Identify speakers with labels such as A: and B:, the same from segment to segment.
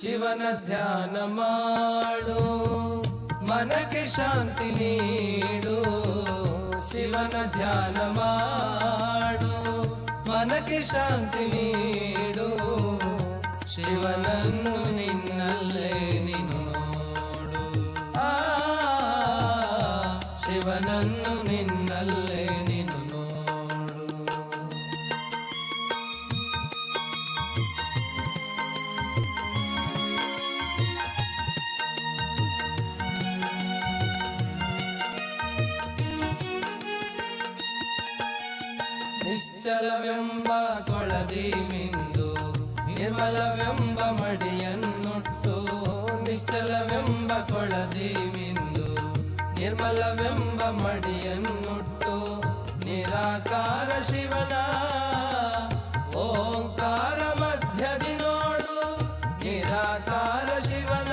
A: ಶಿವನ ಧ್ಯಾನ ಮಾಡು, ಮನಕ್ಕೆ ಶಾಂತಿ ನೀಡು. ಶಿವನ ಧ್ಯಾನ ಮಾಡು, ಮನಕ್ಕೆ ಶಾಂತಿ ನೀಡು. ಶಿವನನ್ನು ನಿನ್ನಲ್ಲೇ ನೀನು. ನಿಶ್ಚಲವೆಂಬ ಕೊಳದಿ ಮಿಂದು, ನಿರ್ಮಲವೆಂಬ ಮಡಿಯನ್ನುಟ್ಟು. ನಿಶ್ಚಲವೆಂಬ ಕೊಳದಿ ಮಿಂದು, ನಿರ್ಮಲವೆಂಬ ಮಡಿಯನ್ನುಟ್ಟು. ನಿರಾಕಾರ ಶಿವನ, ಓಂಕಾರ ಮಧ್ಯದಿ ನೋಡು. ನಿರಾಕಾರ ಶಿವನ,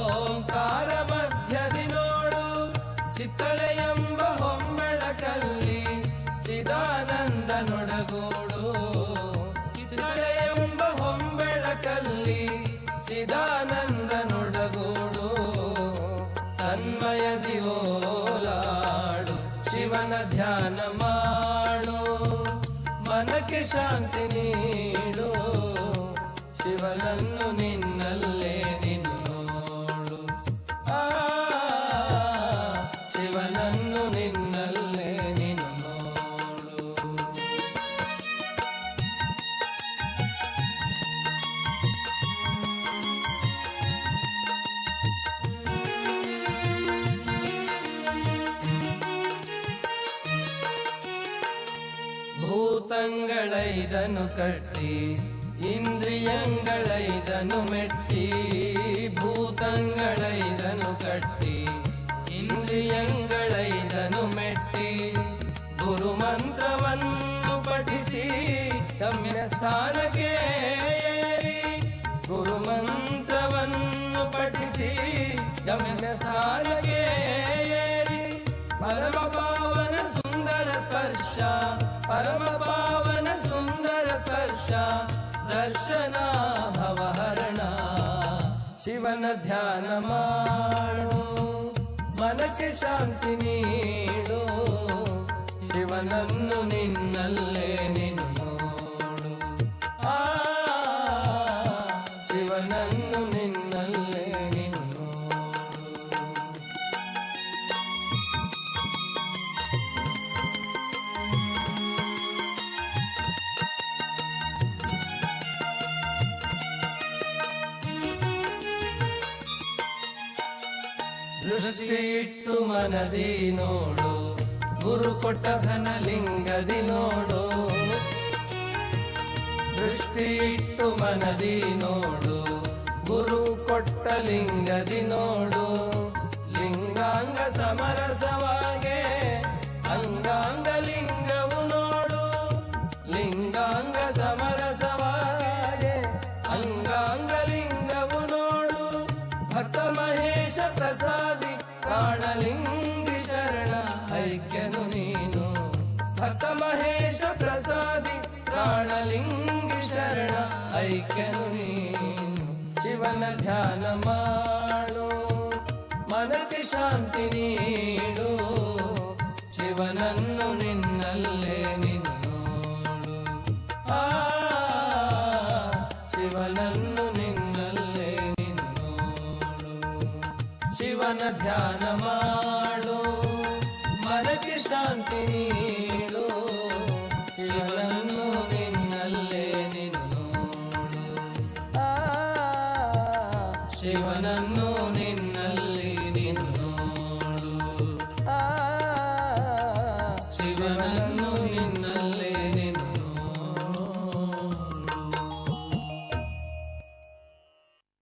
A: ಓಂಕಾರ ಮಧ್ಯದಿ ನೋಡು. ಚಿತ್ತಳೆ ಶಿವನ ಧ್ಯಾನ ಮಾಡು ಮನಕ್ಕೆ ಶಾಂತಿ ನೀಡು ಶಿವನನ್ನು ನಿನ್ನಲ್ಲೇ ಭೂತಂಗಳೈದನು ಕಟ್ಟಿ, ಇಂದ್ರಿಯಂಗಳೈದನು ಮೆಟ್ಟಿ, ಭೂತಂಗಳೈದನು ಕಟ್ಟಿ, ಇಂದ್ರಿಯಂಗಳೈದನು ಮೆಟ್ಟಿ. ಗುರು ಮಂತ್ರವನ್ನು ಪಠಿಸಿ ಗಮ್ಯ ಸ್ಥಾನಕ್ಕೆ ಗುರು ಮಂತ್ರವನ್ನು ಪಠಿಸಿ ಗಮ್ಯ ಸ್ಥಾನಕ್ಕೆ ಶಿವನ ಧ್ಯಾನ ಮಾಡು ಮನಕ್ಕೆ ಶಾಂತಿ ನೀಡು ಶಿವನನ್ನು ನಿನ್ನಲ್ಲೇ ದೃಷ್ಟಿ ಇಟ್ಟು ಮನದಿ ನೋಡು. ಗುರು ಕೊಟ್ಟ ಘನಲಿಂಗದಿ ನೋಡು. ದೃಷ್ಟಿ ಇಟ್ಟು ಮನದಿ ನೋಡು. ಗುರು ಕೊಟ್ಟ ಲಿಂಗದಿ ನೋಡು. ಲಿಂಗಾಂಗ ಸಮರಸವಾಗೆ ಪ್ರಾಣಲಿಂಗಿ ಶರಣ ಐಕ್ಯನು ನೀನು. ಭಕ್ತ ಮಹೇಶ ಪ್ರಸಾದಿ ಪ್ರಾಣಲಿಂಗಿ ಶರಣ ಐಕ್ಯನು ನೀನು. ಶಿವನ ಧ್ಯಾನ ಮಾಡು, ಮನಕ್ಕೆ ಶಾಂತಿ ನೀಡು. ಶಿವನನ್ನು ನಿನ್ನಲ್ಲೇ ನೀನು ನೋಡು ಆ, ಶಿವನನ್ನು ನಿನ್ನಲ್ಲೇ ನೀನು ನೋಡು ಶಿವನ ಧ್ಯಾನ ಮಾಡು. ಶಿವನನ್ನು ನಿನ್ನಲ್ಲೇ ನೀನು ನೋಡು. ಆ ಶಿವನನ್ನು ನಿನ್ನಲ್ಲಿ ನೀನು ನೋಡು. ಆ ಶಿವನನ್ನು